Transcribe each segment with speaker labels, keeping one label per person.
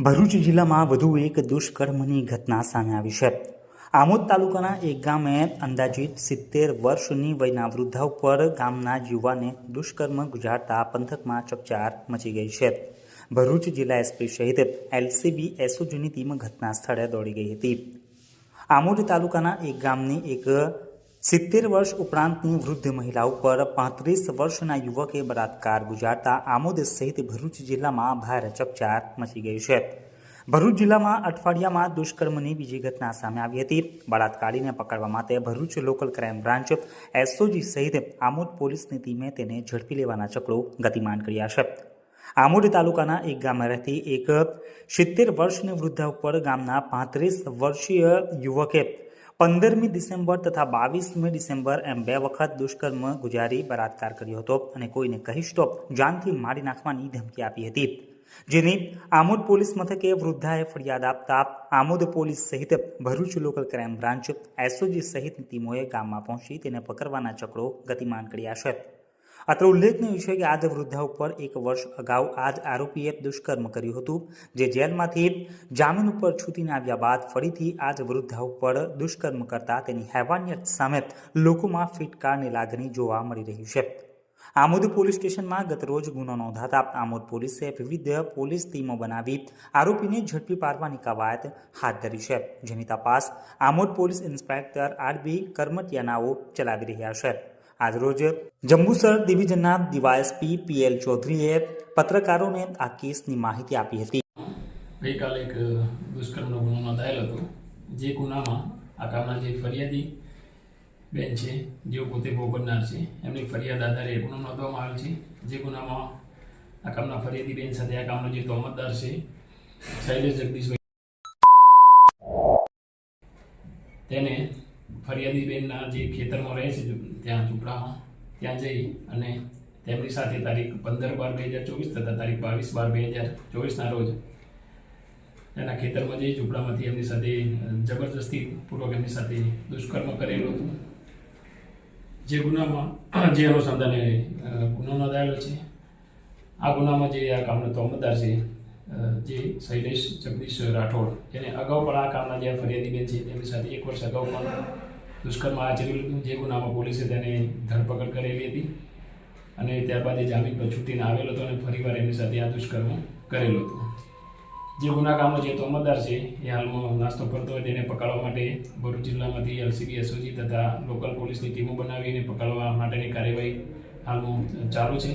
Speaker 1: ભરૂચ જિલ્લામાં વધુ એક દુષ્કર્મની ઘટના સામે આવી છે. આમોદ તાલુકાના એક ગામે અંદાજિત સિત્તેર વર્ષની વયના વૃદ્ધા ઉપર ગામના યુવાને દુષ્કર્મ ગુજારતા પંથકમાં ચકચાર મચી ગઈ છે. ભરૂચ જિલ્લા એસપી સહિત એલસીબી, એસઓજીની ટીમ ઘટના સ્થળે દોડી ગઈ હતી. આમોદ તાલુકાના એક ગામની એક સિત્તેર વર્ષ ઉપરાંતની વૃદ્ધ મહિલા ઉપર પાંત્રીસ વર્ષના યુવકે બળાત્કાર ગુજારતા આમોદ સહિત ભરૂચ જિલ્લામાં ભારે ચકચાર મચી ગઈ છે. ભરૂચ જિલ્લામાં અઠવાડિયામાં દુષ્કર્મની બીજી ઘટના સામે આવી હતી. બળાત્કારીને પકડવા માટે Bharuch local crime branch SOG સહિત આમોદ પોલીસની ટીમે તેને ઝડપી લેવાના ચક્રો ગતિમાન કર્યા છે. આમોદ તાલુકાના એક ગામમાં રહેતી એક સિત્તેર વર્ષની વૃદ્ધા ઉપર ગામના પાંત્રીસ વર્ષીય યુવકે પંદરમી ડિસેમ્બર તથા બાવીસમી ડિસેમ્બર એમ બે વખત દુષ્કર્મ ગુજારી બળાત્કાર કર્યો હતો અને કોઈને કહીશ તો જાનથી મારી નાખવાની ધમકી આપી હતી. જેની આમોદ પોલીસ મથકે વૃદ્ધાએ ફરિયાદ આપતા આમોદ પોલીસ સહિત Bharuch local crime branch SOG સહિતની ટીમોએ ગામમાં પહોંચી તેને પકડવાના ચક્રો ગતિમાન કર્યા છે. અત્રે ઉલ્લેખનીય છે કે આ જ વૃદ્ધા ઉપર એક વર્ષ અગાઉ આ જ આરોપીએ દુષ્કર્મ કર્યું હતું, જે જેલમાંથી જામીન ઉપર છૂટીને આવ્યા બાદ ફરીથી આ જ વૃદ્ધા ઉપર દુષ્કર્મ કરતા તેની હેવાનિયત સામે લોકોમાં ફિટકારની લાગણી જોવા મળી રહી છે. આમોદ પોલીસ સ્ટેશનમાં ગતરોજ ગુનો નોંધાતા આમોદ પોલીસે વિવિધ પોલીસ ટીમો બનાવી આરોપીને ઝડપી પાડવાની કવાયત હાથ ધરી છે. જેની તપાસ આમોદ પોલીસ ઇન્સ્પેક્ટર આરબી કરમટિયાનાઓ ચલાવી રહ્યા છે. આજરોજ જંબુસર ડિવિઝનના ડીવાયએસપી પીએલ ચૌધરીએ પત્રકારોને આ કેસની માહિતી આપી હતી.
Speaker 2: ગઈકાલે એક દુષ્કર્મનો ગુનો નોંધાયેલ હતો. જે ગુનામાં આ કામના જે ફરિયાદી બેન છે, જેઓ પોતે ભોગ બનનાર છે, એમની ફરિયાદ આધારે ગુનો નોંધવામાં આવેલ છે. જે ગુનામાં આ કામના ફરિયાદી બેન સાથે આ કામનો જે તોમતદાર છે, શૈલેષ જગદીશભાઈ. તેને ફરિયાદી બેનના જે ખેતરમાં રહે છે ત્યાં ઝૂંપડામાં ત્યાં જઈ અને તેમની સાથે તારીખ પંદર બાર બે હજાર ચોવીસ તથા તારીખ બાવીસ બાર બે હજાર ચોવીસના રોજ એના ખેતરમાં જઈ ઝૂંપડામાંથી એમની સાથે, જબરજસ્તી પૂર્વક એમની સાથે દુષ્કર્મ કરેલું હતું. જે ગુનામાં, જે અનુસંધાને ગુનો નોંધાયેલો છે. આ ગુનામાં જે આ કામનો તોમતદાર છે જે શૈલેષ જગદીશ રાઠોડ, એને અગાઉ પણ આ કામના જે ફરિયાદી બેન છે તેમની સાથે એક વર્ષ અગાઉ પણ દુષ્કર્મ આચરેલું હતું જે ગુનામાં પોલીસે તેને ધરપકડ કરેલી હતી. અને ત્યારબાદ એ જામીન પર છૂટીને આવેલો હતો અને ફરીવાર એમની સાથે આ દુષ્કર્મ કરેલું હતું. જે ગુના કામનો જે તોમતદાર છે, એ હાલમાં નાસ્તો કરતો હોય તેને પકડવા માટે ભરૂચ જિલ્લામાંથી એલસીબી, એસઓજી તથા લોકલ પોલીસની ટીમો બનાવીને પકડવા માટેની કાર્યવાહી હાલમાં ચાલુ છે.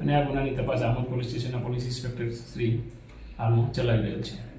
Speaker 2: અને આ ગુનાની તપાસ આમોદ પોલીસ સ્ટેશનના પોલીસ ઇન્સ્પેક્ટર શ્રી હાલમાં ચલાવી રહ્યો છે.